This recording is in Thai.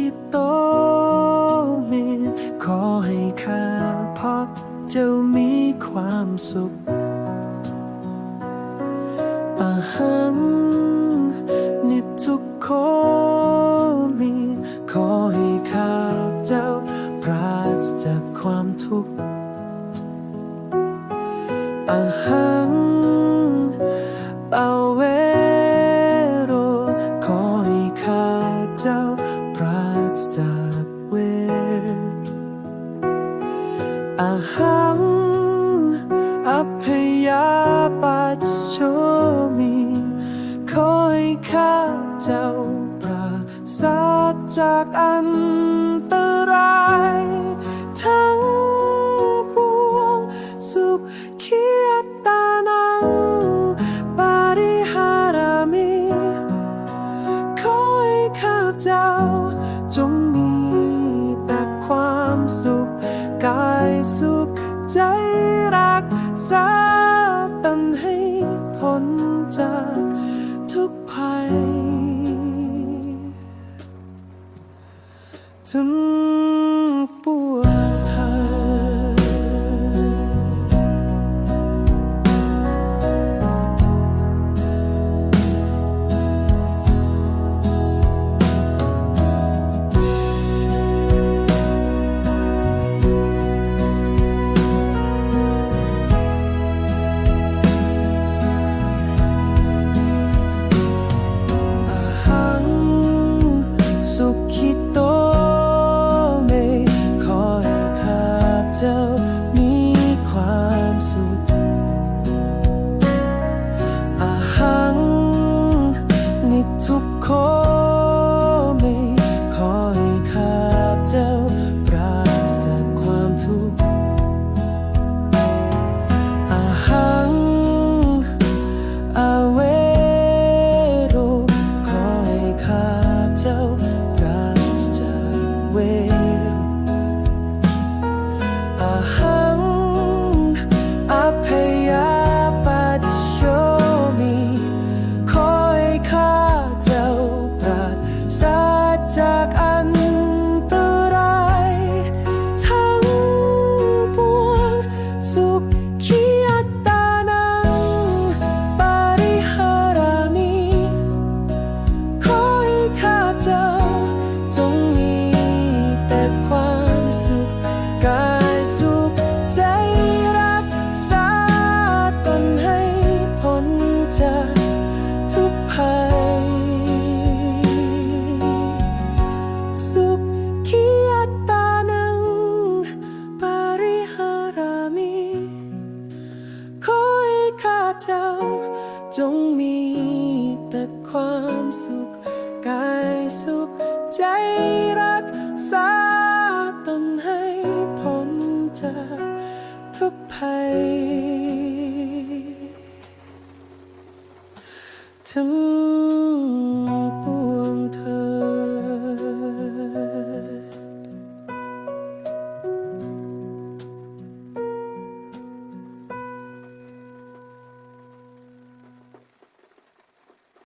คิโตมีขอให้ข้าพบเจ้ามีความสุขอาหังนิทุกโคมี ขอให้ข้าเจ้าปราศจากความทุกข์อาหังเปาเวโรขอให้ข้าเจ้าปราศ จากเวรอาหังอภยาปัจโชมีขอให้ข้าเจ้าปราศจากอันตราย ทั้งปวงสุขเคียตานังปาริหารามิขอให้ข้าเจ้า จงมีแต่ความสุข กายสุขใจรักษาตนให้พ้นจากทุกภัยถึงปวด ทุ ความสุข กายสุข ใจรักษาตนให้พ้นจากทุกภัยทั้ง